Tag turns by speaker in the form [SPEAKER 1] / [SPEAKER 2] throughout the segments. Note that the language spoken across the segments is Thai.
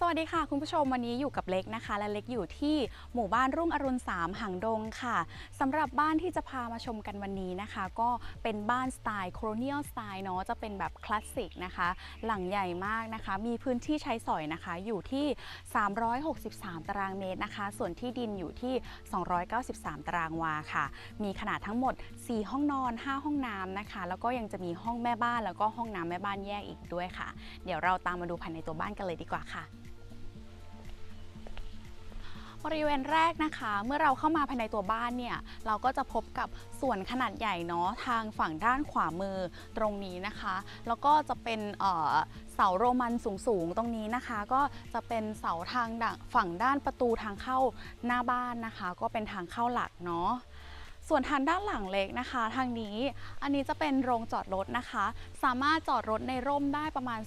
[SPEAKER 1] สวัสดีค่ะ คุณผู้ชมวันนี้อยู่กับเล็กนะคะ และเล็กอยู่ที่หมู่บ้านรุ่งอรุณ 3หางดงค่ะสำหรับบ้านที่จะพามาชมกันวันนี้นะคะ ก็เป็นบ้านสไตล์โคลเนียลสไตล์เนาะจะเป็นแบบคลาสสิกนะคะ หลังใหญ่มากนะคะ มีพื้นที่ใช้สอยนะคะ อยู่ที่ 363 ตารางเมตรนะคะ ส่วนที่ดินอยู่ที่ 293 ตารางวาค่ะ มีขนาดทั้งหมด 4 ห้องนอน 5 ห้องน้ำนะคะ แล้วก็ยังจะมีห้องแม่บ้านแล้วก็ห้องน้ำแม่บ้านแยกอีกด้วยค่ะ เดี๋ยวเราตามมาดูภายในตัวบ้านกันเลยดีกว่าค่ะ บริเวณแรกนะคะ เมื่อเราเข้ามาภายในตัวบ้านเนี่ย เราก็จะพบกับส่วนขนาดใหญ่เนาะทางฝั่งด้านขวามือตรงนี้นะคะ แล้วก็จะเป็นเสาโรมันสูงๆ ตรงนี้นะคะ ก็จะเป็นเสาทางด้านฝั่งด้านประตูทางเข้าหน้าบ้านนะคะ ก็เป็นทางเข้าหลักเนาะ ส่วนทางด้านหลังเล็กนะคะ ทางนี้อันนี้จะเป็นโรงจอดรถนะคะ สามารถจอดรถในร่มได้ประมาณ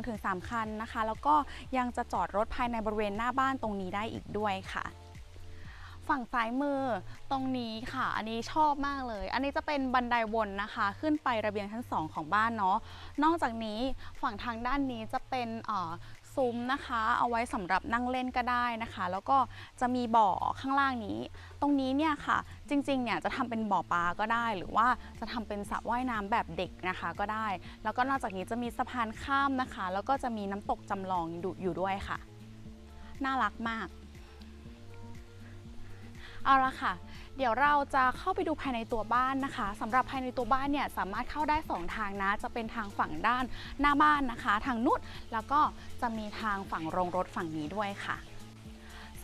[SPEAKER 1] 2-3 คันนะคะ แล้วก็ยังจะจอดรถภายในบริเวณหน้าบ้านตรงนี้ได้อีกด้วยค่ะฝั่งซ้ายมือตรงนี้ค่ะ อันนี้ชอบมากเลย อันนี้จะเป็นบันไดวนนะคะ ขึ้นไประเบียงชั้น 2 ของบ้านเนาะนอกจากนี้ฝั่งทางด้านนี้จะเป็นเอ่อ ซุ้มนะคะ เอาไว้สำหรับนั่งเล่นก็ได้นะคะ แล้วก็จะมีบ่อข้างล่างนี้ ตรงนี้เนี่ยค่ะ จริงๆเนี่ยจะทำเป็นบ่อปลาก็ได้ หรือว่าจะทำเป็นสระว่ายน้ำแบบเด็กนะคะก็ได้ แล้วก็นอกจากนี้จะมีสะพานข้ามนะคะ แล้วก็จะมีน้ำตกจำลองอยู่อยู่ด้วยค่ะ น่ารักมากเอาละค่ะ เดี๋ยวเราจะเข้าไปดูภายในตัวบ้านนะคะสำหรับภายในตัวบ้านเนี่ยสามารถเข้าได้ 2 ทางนะ จะเป็นทางฝั่งด้านหน้าบ้านนะคะ ทางนุดแล้วก็จะมีทางฝั่งโรงรถฝั่งนี้ด้วยค่ะ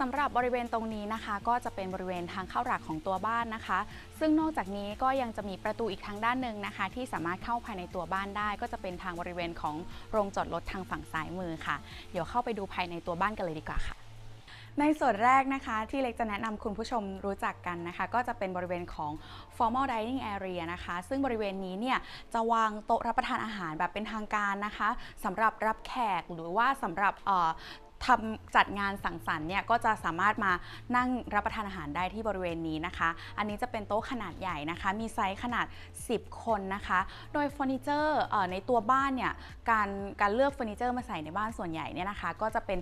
[SPEAKER 1] สำหรับบริเวณตรงนี้นะคะ ก็จะเป็นบริเวณทางเข้าหลักของตัวบ้านนะคะ ซึ่งนอกจากนี้ก็ยังจะมีประตูอีกทางด้านหนึ่งนะคะ ที่สามารถเข้าภายในตัวบ้านได้ ก็จะเป็นทางบริเวณของโรงจอดรถทางฝั่งซ้ายมือค่ะ เดี๋ยวเข้าไปดูภายในตัวบ้านกันเลยดีกว่าค่ะ ในส่วนแรกนะคะที่เล็กจะแนะนำคุณผู้ชมรู้จักกันนะคะ ก็จะเป็นบริเวณของ formal dining area นะคะ ซึ่งบริเวณนี้เนี่ยจะวางโต๊ะรับประทานอาหารแบบเป็นทางการนะคะสำหรับรับแขกหรือว่าสำหรับทำจัดงานสังสรรค์เนี่ยก็จะสามารถมานั่งรับประทานอาหารได้ที่บริเวณนี้นะคะ อันนี้จะเป็นโต๊ะขนาดใหญ่นะคะ มีไซส์ขนาด 10 คนนะคะ โดยเฟอร์นิเจอร์ในตัวบ้านเนี่ยการการเลือกเฟอร์นิเจอร์มาใส่ในบ้านส่วนใหญ่เนี่ยนะคะ ก็จะเป็น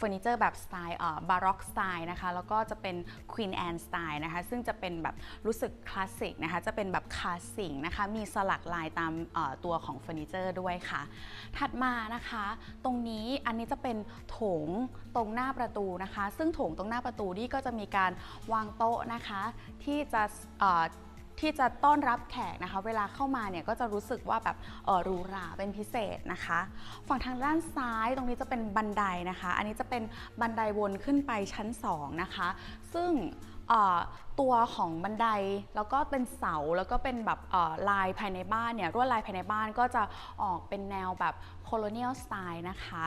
[SPEAKER 1] เฟอร์นิเจอร์แบบสไตล์บาร็อกสไตล์นะคะ แล้วก็จะเป็นควีนแอนสไตล์นะคะ ซึ่งจะเป็นแบบรู้สึกคลาสสิกนะคะ จะเป็นแบบคลาสสิกนะคะ มีสลักลายตามตัวของเฟอร์นิเจอร์ด้วยค่ะ ถัดมานะคะ ตรงนี้อันนี้จะเป็นโถงตรงหน้าประตูนะคะ ซึ่งโถงตรงหน้าประตูนี่ก็จะมีการวางโต๊ะนะคะ ที่จะ ที่จะต้อนรับแขกนะคะ เวลาเข้ามาเนี่ยก็จะรู้สึกว่าแบบเออหรูหราเป็นพิเศษนะคะ ฝั่งทางด้านซ้ายตรงนี้จะเป็นบันไดนะคะ อันนี้จะเป็นบันไดวนขึ้นไปชั้น 2 นะคะ ซึ่งตัวของบันไดแล้วก็เป็นเสาแล้วก็เป็นแบบลายภายในบ้านเนี่ยลวดลายภายในบ้านก็จะออกเป็นแนวแบบโคโลเนียลสไตล์นะคะ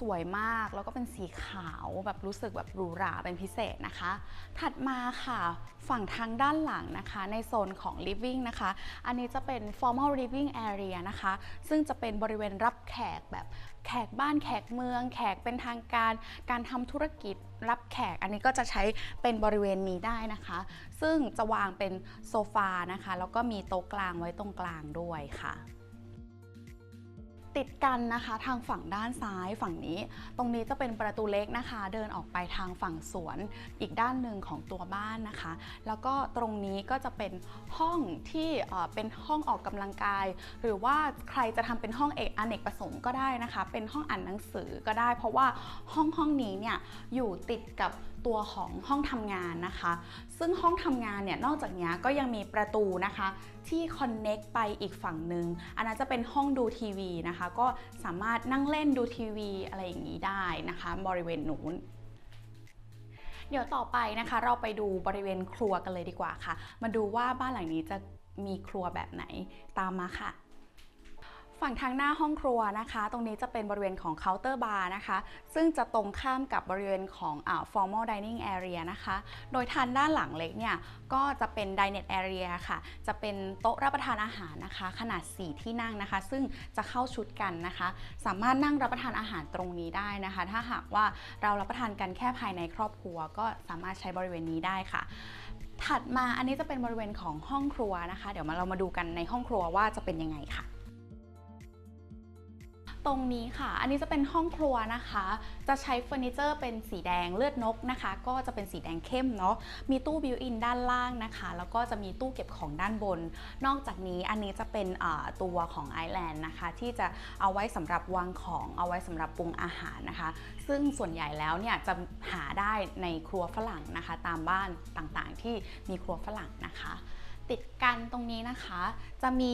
[SPEAKER 1] สวยมากแล้วก็เป็นสีขาวแบบรู้สึกแบบหรูหราเป็นพิเศษนะคะ ถัดมาค่ะฝั่งทางด้านหลังนะคะ ในโซนของ living นะคะ อันนี้จะเป็น formal living area นะคะ ซึ่งจะเป็นบริเวณรับแขกแบบแขกบ้านแขกเมือง แขกเป็นทางการการทำธุรกิจรับแขกอันนี้ก็จะใช้เป็นบริเวณนี้ได้นะคะ ซึ่งจะวางเป็นโซฟานะคะ แล้วก็มีโต๊ะกลางไว้ตรงกลางด้วยค่ะ ติดกันนะคะทางฝั่งด้านซ้ายฝั่งนี้ ตรงนี้จะเป็นประตูเล็กนะคะ เดินออกไปทางฝั่งสวน อีกด้านหนึ่งของตัวบ้านนะคะ แล้วก็ตรงนี้ก็จะเป็นห้องที่เป็นห้องออกกำลังกาย หรือว่าใครจะทำเป็นห้องเอกอเนกประสงค์ก็ได้นะคะ เป็นห้องอ่านหนังสือก็ได้ เพราะว่าห้องห้องนี้เนี่ยอยู่ติดกับตัวของห้องทำงานนะคะ ซึ่งห้องทำงานเนี่ยนอกจากนี้ก็ยังมีประตูนะคะที่คอนเน็กไปอีกฝั่งหนึ่งอันนั้นจะเป็นห้องดูทีวีนะคะ ก็สามารถนั่งเล่นดูทีวีอะไรอย่างนี้ได้นะคะ บริเวณนู้นเดี๋ยวต่อไปนะคะ เราไปดูบริเวณครัวกันเลยดีกว่าค่ะ มาดูว่าบ้านหลังนี้จะมีครัวแบบไหนตามมาค่ะ ฝั่งทางหน้าห้องครัวนะคะ ตรงนี้จะเป็นบริเวณของเคาน์เตอร์บาร์นะคะ ซึ่งจะตรงข้ามกับบริเวณของอ่า formal dining area นะคะ โดยทางด้านหลังเล็กเนี่ย ก็จะเป็น dinette area ค่ะ จะเป็นโต๊ะรับประทานอาหารนะคะ ขนาด 4 ที่นั่งนะคะ ซึ่งจะเข้าชุดกันนะคะ สามารถนั่งรับประทานอาหารตรงนี้ได้นะคะ ถ้าหากว่าเรารับประทานกันแค่ภายในครอบครัว ก็สามารถใช้บริเวณนี้ได้ค่ะถัดมาอันนี้จะเป็นบริเวณของห้องครัวนะคะ เดี๋ยวมาเรามาดูกันในห้องครัวว่าจะเป็นยังไงค่ะ ตรงนี้ค่ะ อันนี้จะเป็นห้องครัวนะคะ จะใช้เฟอร์นิเจอร์เป็นสีแดงเลือดนกนะคะ ก็จะเป็นสีแดงเข้มเนาะ มีตู้บิวอินด้านล่างนะคะ แล้วก็จะมีตู้เก็บของด้านบน นอกจากนี้อันนี้จะเป็นตัวของไอแลนด์นะคะ ที่จะเอาไว้สำหรับวางของ เอาไว้สำหรับปรุงอาหารนะคะ ซึ่งส่วนใหญ่แล้วเนี่ยจะหาได้ในครัวฝรั่งนะคะ ตามบ้านต่างๆ ที่มีครัวฝรั่งนะคะ ติดกันตรงนี้นะคะ จะมี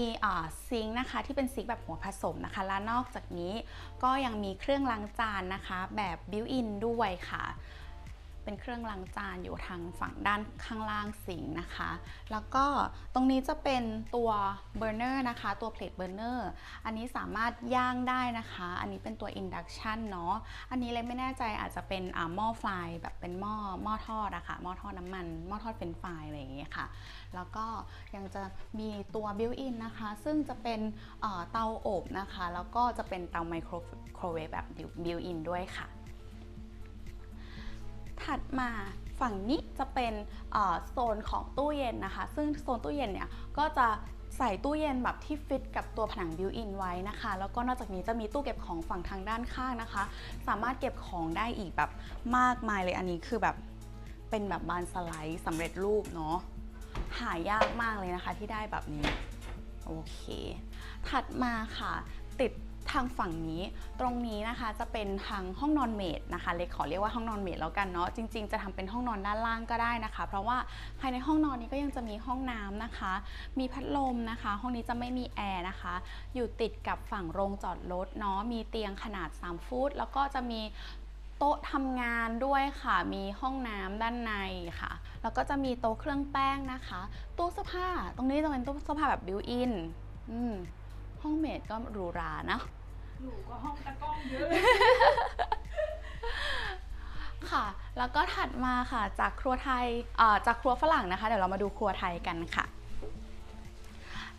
[SPEAKER 1] ซิงค์นะคะที่เป็นซิงค์แบบหัวผสมนะคะ และนอกจากนี้ก็ยังมีเครื่องล้างจานนะคะ แบบบิวอินด้วยค่ะ เป็นเครื่องล้างจานอยู่ทางฝั่งด้านข้างล่างสิงนะคะ แล้วก็ตรงนี้จะเป็นตัวเบอร์เนอร์นะคะ ตัวเพลทเบอร์เนอร์อันนี้สามารถย่างได้นะคะ อันนี้เป็นตัวอินดักชันเนาะอันนี้เลยไม่แน่ใจอาจจะเป็นอ่าหม้อไฟแบบเป็นหม้อหม้อทอดอะค่ะหม้อทอดน้ำมันหม้อทอดเฟรนฟรายอะไรอย่างเงี้ยค่ะ แล้วก็ยังจะมีตัวบิวอินนะคะ ซึ่งจะเป็นเอ่อเตาอบนะคะ แล้วก็จะเป็นเตาไมโครโครเวฟแบบบิวอินด้วยค่ะ ถัดมาฝั่งนี้จะเป็นโซนของตู้เย็นนะคะ ซึ่งโซนตู้เย็นเนี่ยก็จะใส่ตู้เย็นแบบที่ฟิตกับตัวผนังบิวอินไว้นะคะ แล้วก็นอกจากนี้จะมีตู้เก็บของฝั่งทางด้านข้างนะคะ สามารถเก็บของได้อีกแบบมากมายเลยอันนี้คือแบบเป็นแบบบานสไลด์สำเร็จรูปเนาะหายากมากเลยนะคะที่ได้แบบนี้ โอเค ถัดมาค่ะ ติด ทางฝั่งนี้ตรงนี้นะคะจะเป็นทางห้องนอนเมดนะคะ เล็กขอเรียกว่าห้องนอนเมดแล้วกันเนาะจริง ๆ จะทำเป็นห้องนอนด้านล่างก็ได้นะคะ เพราะว่าภายในห้องนอนนี้ก็ยังจะมีห้องน้ำนะคะ มีพัดลมนะคะ ห้องนี้จะไม่มีแอร์นะคะ อยู่ติดกับฝั่งโรงจอดรถเนาะมีเตียงขนาด 3 ฟุตแล้วก็จะมีโต๊ะทำงานด้วยค่ะ มีห้องน้ำด้านในค่ะ แล้วก็จะมีโต๊ะเครื่องแป้งนะคะ ตู้เสื้อผ้า ตรงนี้จะเป็นตู้เสื้อผ้าแบบบิวอินอืมห้องเมดก็หรูหรานะ
[SPEAKER 2] อยู่ก็ห้องตะกล้องเยอะ
[SPEAKER 1] ค่ะ แล้วก็ถัดมาค่ะจากครัวไทยเอ่อจากครัวฝรั่งนะคะ เดี๋ยวเรามาดูครัวไทยกันค่ะ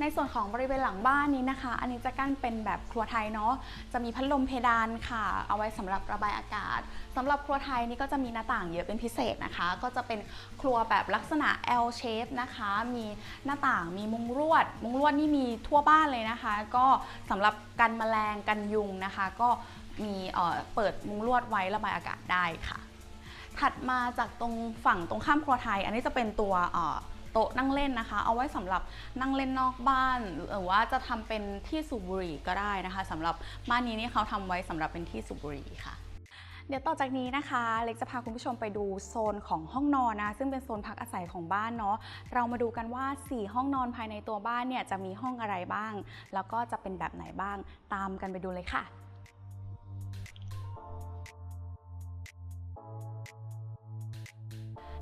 [SPEAKER 1] ในส่วนของบริเวณหลังบ้านนี้นะคะ อันนี้จะกั้นเป็นแบบครัวไทยเนาะ จะมีพัดลมเพดานค่ะ เอาไว้สำหรับระบายอากาศสำหรับครัวไทยนี่ก็จะมีหน้าต่างเยอะเป็นพิเศษนะคะ ก็จะเป็นครัวแบบลักษณะ L shape นะคะ มีหน้าต่าง มีมุงลวด มุงลวดนี่มีทั่วบ้านเลยนะคะ ก็สำหรับกันแมลงกันยุงนะคะ ก็มีเเปิดมุงลวดไว้ระบายอากาศได้ค่ะ ถัดมาจากตรงฝั่งตรงข้ามครัวไทย อันนี้จะเป็นตัวเโต๊ะนั่งเล่นนะคะ เอาไว้สำหรับนั่งเล่นนอกบ้าน หรือว่าจะทำเป็นที่สูบบุหรี่ก็ได้นะคะสำหรับบ้านนี้นี่เขาทำไว้สำหรับเป็นที่สูบบุหรี่ค่ะเดี๋ยวต่อจากนี้นะคะ เล็กจะพาคุณผู้ชมไปดูโซนของห้องนอนนะ ซึ่งเป็นโซนพักอาศัยของบ้านเนาะ เรามาดูกันว่า 4 ห้องนอนภายในตัวบ้านเนี่ยจะมีห้องอะไรบ้าง แล้วก็จะเป็นแบบไหนบ้าง ตามกันไปดูเลยค่ะ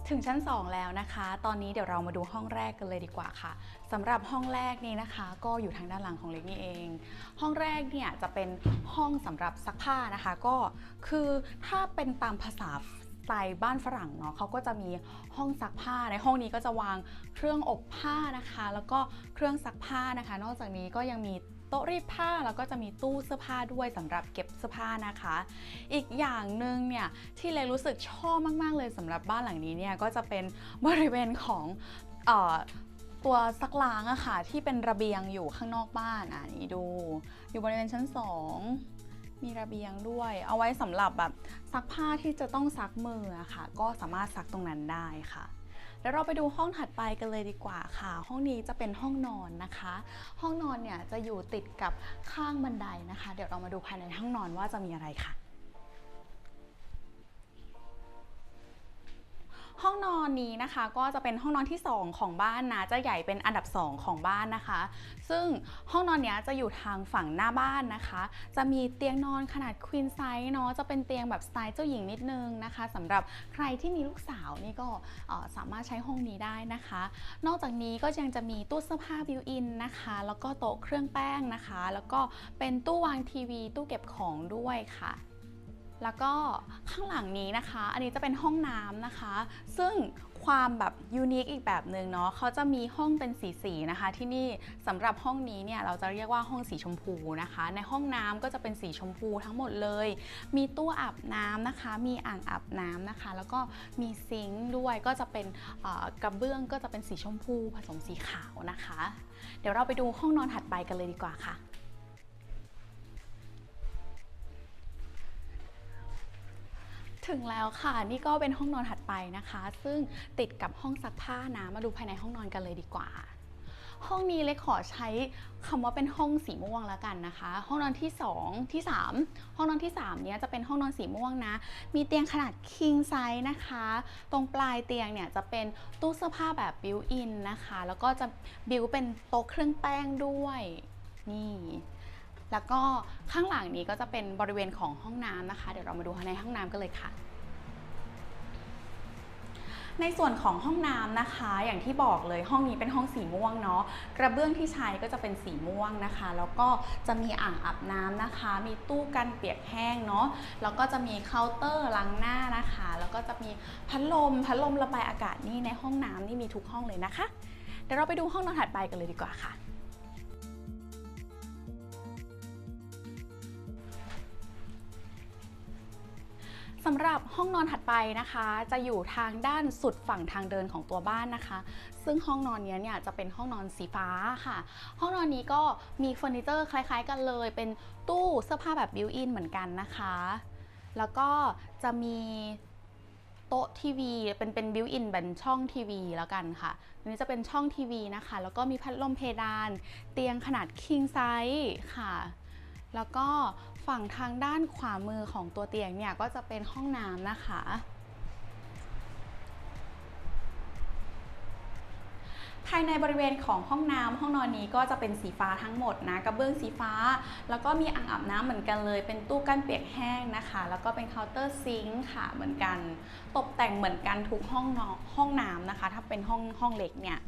[SPEAKER 1] ถึงชั้น 2 แล้วนะคะ ตอนนี้เดี๋ยวเรามาดูห้องแรกกันเลยดีกว่าค่ะสำหรับห้องแรกนี้นะคะ ก็อยู่ทางด้านหลังของเล็กนี่เอง ห้องแรกเนี่ยจะเป็นห้องสำหรับซักผ้านะคะ ก็คือถ้าเป็นตามภาษาสไตล์บ้านฝรั่งเนาะเขาก็จะมีห้องซักผ้าในห้องนี้ก็จะวางเครื่องอบผ้านะคะ แล้วก็เครื่องซักผ้านะคะ นอกจากนี้ก็ยังมี ต๊ะรีดผ้าแล้วก็จะมีตู้เสื้อผ้าด้วยสำหรับเก็บเสื้อผ้านะคะ อีกอย่างหนึ่งเนี่ยที่เลยรู้สึกชอบมาก ๆ เลยสำหรับบ้านหลังนี้เนี่ยก็จะเป็นบริเวณของออตัวซักล้างอะค่ะ ที่เป็นระเบียงอยู่ข้างนอกบ้านอะนี่ดู อยู่บริเวณชั้น 2 มีระเบียงด้วย เอาไว้สำหรับแบบซักผ้าที่จะต้องซักมืออะค่ะ ก็สามารถซักตรงนั้นได้ค่ะ แล้วเราไปดูห้องถัดไปกันเลยดีกว่าค่ะ ห้องนี้จะเป็นห้องนอนนะคะ ห้องนอนเนี่ยจะอยู่ติดกับข้างบันไดนะคะ เดี๋ยวเรามาดูภายในห้องนอนว่าจะมีอะไรค่ะ ห้องนอนนี้นะคะ ก็จะเป็นห้องนอนที่ 2 ของบ้านนะจะใหญ่เป็นอันดับ 2 ของบ้านนะคะ ซึ่งห้องนอนนี้จะอยู่ทางฝั่งหน้าบ้านนะคะ จะมีเตียงนอนขนาดควีนไซส์เนาะจะเป็นเตียงแบบสไตล์เจ้าหญิงนิดนึงนะคะสำหรับใครที่มีลูกสาวนี่ก็สามารถใช้ห้องนี้ได้นะคะ นอกจากนี้ก็ยังจะมีตู้เสื้อผ้าบิวอินนะคะ แล้วก็โต๊ะเครื่องแป้งนะคะ แล้วก็เป็นตู้วางทีวี ตู้เก็บของด้วยค่ะ แล้วก็ข้างหลังนี้นะคะ อันนี้จะเป็นห้องน้ำนะคะ ซึ่งความแบบยูนิคอีกแบบหนึ่งเนาะเขาจะมีห้องเป็นสีสีนะคะ ที่นี่สำหรับห้องนี้เนี่ยเราจะเรียกว่าห้องสีชมพูนะคะ ในห้องน้ำก็จะเป็นสีชมพูทั้งหมดเลย มีตู้อาบน้ำนะคะ มีอ่างอาบน้ำนะคะ แล้วก็มีซิงค์ด้วยก็จะเป็นกระเบื้องก็จะเป็นสีชมพูผสมสีขาวนะคะ เดี๋ยวเราไปดูห้องนอนถัดไปกันเลยดีกว่าค่ะ ถึงแล้วค่ะนี่ก็เป็นห้องนอนถัดไปนะคะ ซึ่งติดกับห้องซักผ้านะมาดูภายในห้องนอนกันเลยดีกว่า ห้องนี้เล็กขอใช้คำว่าเป็นห้องสีม่วงแล้วกันนะคะ ห้องนอนที่ 2 ที่ 3 ห้องนอนที่3เนี้ยจะเป็นห้องนอนสีม่วงนะ มีเตียงขนาด king size นะคะ ตรงปลายเตียงเนี่ยจะเป็นตู้เสื้อผ้าแบบ built in นะคะ แล้วก็จะบิวเป็นโต๊ะเครื่องแป้งด้วย นี่ แล้วก็ข้างหลังนี้ก็จะเป็นบริเวณของห้องน้ำนะคะ เดี๋ยวเรามาดูในห้องน้ำกันเลยค่ะในส่วนของห้องน้ำนะคะ อย่างที่บอกเลยห้องนี้เป็นห้องสีม่วงเนาะกระเบื้องที่ใช้ก็จะเป็นสีม่วงนะคะ แล้วก็จะมีอ่างอาบน้ำนะคะ มีตู้กันเปียกแห้งเนาะแล้วก็จะมีเคาน์เตอร์ล้างหน้านะคะ แล้วก็จะมีพัดลมพัดลมระบายอากาศนี่ในห้องน้ำนี่มีทุกห้องเลยนะคะเดี๋ยวเราไปดูห้องนอนถัดไปกันเลยดีกว่าค่ะ สำหรับห้องนอนถัดไปนะคะ จะอยู่ทางด้านสุดฝั่งทางเดินของตัวบ้านนะคะ ซึ่งห้องนอนนี้เนี่ยจะเป็นห้องนอนสีฟ้าค่ะ ห้องนอนนี้ก็มีเฟอร์นิเจอร์คล้าย ๆ กันเลย เป็นตู้เสื้อผ้าแบบบิวอินเหมือนกันนะคะ แล้วก็จะมีโต๊ะทีวีเป็นเป็นบิวอินเป็นช่องทีวีแล้วกันค่ะอันนี้จะเป็นช่องทีวีนะคะ แล้วก็มีพัดลมเพดาน เตียงขนาด king size ค่ะ แล้วก็ ฝั่งทางด้านขวามือของตัวเตียงเนี่ยก็จะเป็นห้องน้ำนะคะ ภายในบริเวณของห้องน้ำห้องนอนนี้ก็จะเป็นสีฟ้าทั้งหมดนะกระเบื้องสีฟ้า แล้วก็มีอ่างอาบน้ำเหมือนกันเลย เป็นตู้กั้นเปียกแห้งนะคะ แล้วก็เป็นเคาน์เตอร์ซิงค์ค่ะเหมือนกัน ตกแต่งเหมือนกันทุกห้องนอนห้องน้ำนะคะ ถ้าเป็นห้องห้องเล็กเนี่ย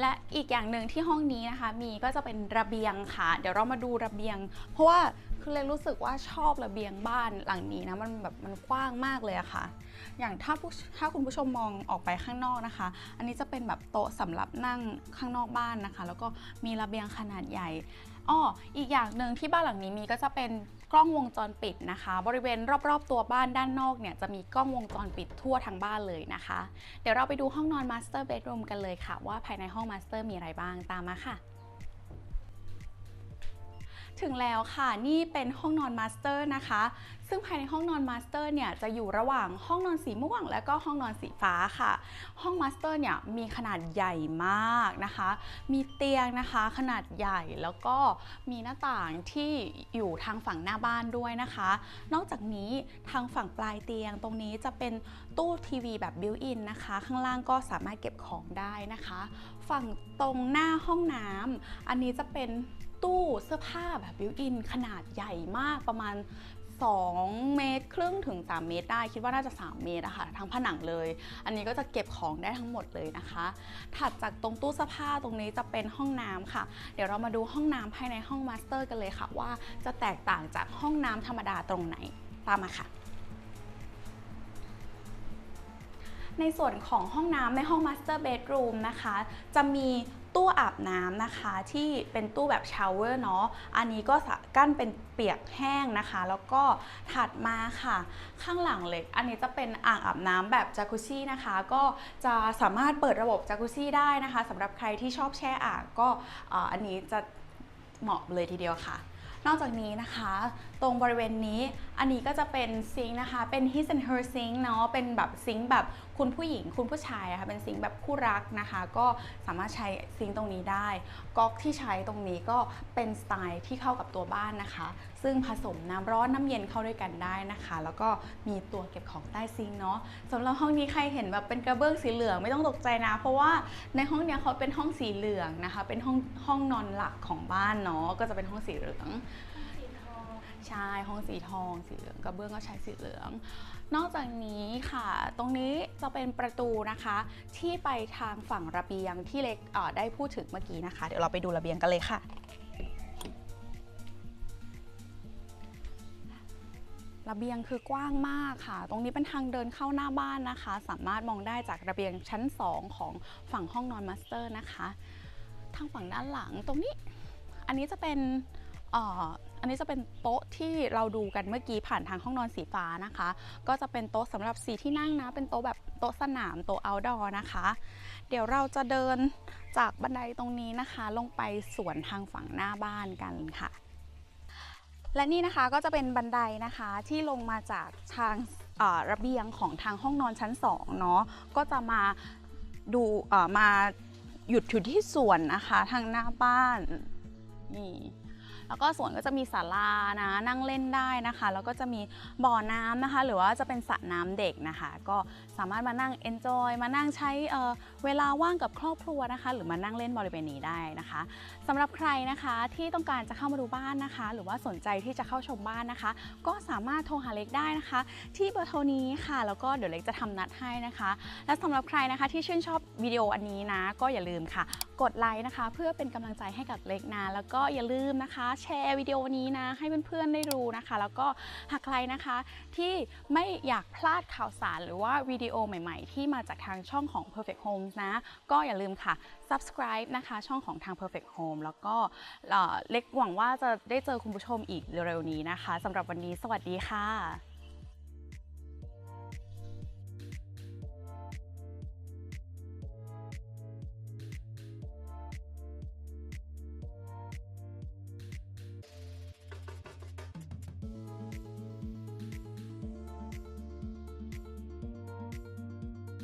[SPEAKER 1] และอีกอย่างหนึ่งที่ห้องนี้นะคะ มีก็จะเป็นระเบียงค่ะ เดี๋ยวเรามาดูระเบียง เพราะว่าคือเลยรู้สึกว่าชอบระเบียงบ้านหลังนี้นะมันแบบมันกว้างมากเลยอะค่ะ อย่างถ้าผู้ถ้าคุณผู้ชมมองออกไปข้างนอกนะคะ อันนี้จะเป็นแบบโต๊ะสำหรับนั่งข้างนอกบ้านนะคะ แล้วก็มีระเบียงขนาดใหญ่อ้ออีกอย่างหนึ่งที่บ้านหลังนี้มีก็จะเป็น กล้องวงจรปิดนะคะ บริเวณรอบๆ ตัวบ้านด้านนอกเนี่ยจะมีกล้องวงจรปิดทั่วทั้งบ้านเลยนะคะ เดี๋ยวเราไปดูห้องนอนมาสเตอร์เบดรูมกันเลยค่ะ ว่าภายในห้องมาสเตอร์มีอะไรบ้างตามมาค่ะ ถึงแล้วค่ะนี่เป็นห้องนอนมาสเตอร์นะคะ ซึ่งภายในห้องนอนมาสเตอร์เนี่ยจะอยู่ระหว่างห้องนอนสีม่วง และก็ห้องนอนสีฟ้าค่ะ ห้องมาสเตอร์เนี่ยมีขนาดใหญ่มากนะคะ มีเตียงนะคะขนาดใหญ่แล้วก็มีหน้าต่างที่อยู่ทางฝั่งหน้าบ้านด้วยนะคะ นอกจากนี้ทางฝั่งปลายเตียงตรงนี้จะเป็นตู้ทีวีแบบบิวอินนะคะ ข้างล่างก็สามารถเก็บของได้นะคะ ฝั่งตรงหน้าห้องน้ำอันนี้จะเป็น ตู้เสื้อผ้าแบบบิวอินขนาดใหญ่มากประมาณ 2 เมตร ครึ่งถึง 3 เมตรได้ คิดว่าน่าจะ 3 เมตรอะค่ะทั้งผนังเลย อันนี้ก็จะเก็บของได้ทั้งหมดเลยนะคะ ถัดจากตรงตู้เสื้อผ้าตรงนี้จะเป็นห้องน้ำค่ะ เดี๋ยวเรามาดูห้องน้ำภายในห้องมาสเตอร์กันเลยค่ะ ว่าจะแตกต่างจากห้องน้ำธรรมดาตรงไหนตามมาค่ะในส่วนของห้องน้ำในห้อง Master Bedroom นะคะ จะมี ตู้อาบน้ำนะคะที่เป็นตู้แบบชาวเวอร์เนาะอันนี้ก็สะกั้นเป็นเปียกแห้งนะคะ แล้วก็ถัดมาค่ะ ข้างหลังเล็ก อันนี้จะเป็นอ่างอาบน้ำแบบจากุซี่นะคะ ก็จะสามารถเปิดระบบจากุซี่ได้นะคะสำหรับใครที่ชอบแช่อ่างก็อันนี้จะเหมาะเลยทีเดียวค่ะนอกจากนี้นะคะ ตรงบริเวณนี้ อันนี้ก็จะเป็นซิงค์นะคะ เป็น his and her sink เนาะ เป็นแบบซิงค์แบบคุณผู้หญิงคุณผู้ชายอะค่ะเป็นซิงค์แบบคู่รักนะคะ ก็สามารถใช้ซิงค์ตรงนี้ได้ ก๊อกที่ใช้ตรงนี้ก็เป็นสไตล์ที่เข้ากับตัวบ้านนะคะ ซึ่งผสมน้ำร้อนน้ำเย็นเข้าด้วยกันได้นะคะ แล้วก็มีตัวเก็บของใต้ซิงค์เนาะสำหรับห้องนี้ใครเห็นแบบเป็นกระเบื้องสีเหลืองไม่ต้องตกใจนะ เพราะว่าในห้องเนี้ยเขาเป็นห้องสีเหลืองนะคะ เป็นห้องห้องนอนหลักของบ้านเนาะ ก็จะเป็นห้องสีเหลือง ใช่ห้องสีทอง สีเหลืองกระเบื้องก็ใช้สีเหลือง นอกจากนี้ค่ะ ตรงนี้จะเป็นประตูนะคะ ที่ไปทางฝั่งระเบียงที่เล็กได้พูดถึงเมื่อกี้นะคะ เดี๋ยวเราไปดูระเบียงกันเลยค่ะระเบียงคือกว้างมากค่ะ ตรงนี้เป็นทางเดินเข้าหน้าบ้านนะคะ สามารถมองได้จากระเบียงชั้น 2 ของฝั่งห้องนอนมาสเตอร์นะคะ ทางฝั่งด้านหลังตรงนี้ อันนี้จะเป็น อันนี้จะเป็นโต๊ะที่เราดูกันเมื่อกี้ผ่านทางห้องนอนสีฟ้านะคะ ก็จะเป็นโต๊ะสำหรับสีที่นั่งนะ เป็นโต๊ะแบบโต๊ะสนามโต๊ะ outdoor นะคะ เดี๋ยวเราจะเดินจากบันไดตรงนี้นะคะ ลงไปสวนทางฝั่งหน้าบ้านกันค่ะ และนี่นะคะก็จะเป็นบันไดนะคะที่ลงมาจากทางระเบียงของทางห้องนอนชั้น2เนาะก็จะมาดูมาหยุดอยู่ที่สวนนะคะ ทางหน้าบ้านนี่ แล้วก็สวนก็จะมีศาลานะนั่งเล่นได้นะคะ แล้วก็จะมีบ่อน้ำนะคะ หรือว่าจะเป็นสระน้ำเด็กนะคะ ก็ สามารถมานั่ง enjoy มานั่งใช้เเวลาว่างกับครอบครัวนะคะ หรือมานั่งเล่นบริเวณนี้ได้นะคะสำหรับใครนะคะที่ต้องการจะเข้ามาดูบ้านนะคะ หรือว่าสนใจที่จะเข้าชมบ้านนะคะ ก็สามารถโทรหาเล็กได้นะคะ ที่เบอร์โทรนี้ค่ะ แล้วก็เดี๋ยวเล็กจะทำนัดให้นะคะ และสำหรับใครนะคะที่ชื่นชอบวิดีโออันนี้นะ ก็อย่าลืมค่ะ กดไลค์นะคะ เพื่อเป็นกำลังใจให้กับเล็กนะแล้วก็อย่าลืมนะคะ แชร์วิดีโอนี้นะ ให้เพื่อนๆได้รู้นะคะ แล้วก็หากใครนะคะที่ไม่อยากพลาดข่าวสารหรือว่าวิดีโอโอ้ใหม่ๆ ที่มาจากทางช่องของ Perfect Homes นะ ก็อย่าลืมค่ะ subscribe นะคะช่องของทาง Perfect Home แล้วก็เอ่อเล็กหวังว่าจะได้เจอคุณผู้ชมอีกเร็วๆนี้นะคะสำหรับวันนี้สวัสดีค่ะ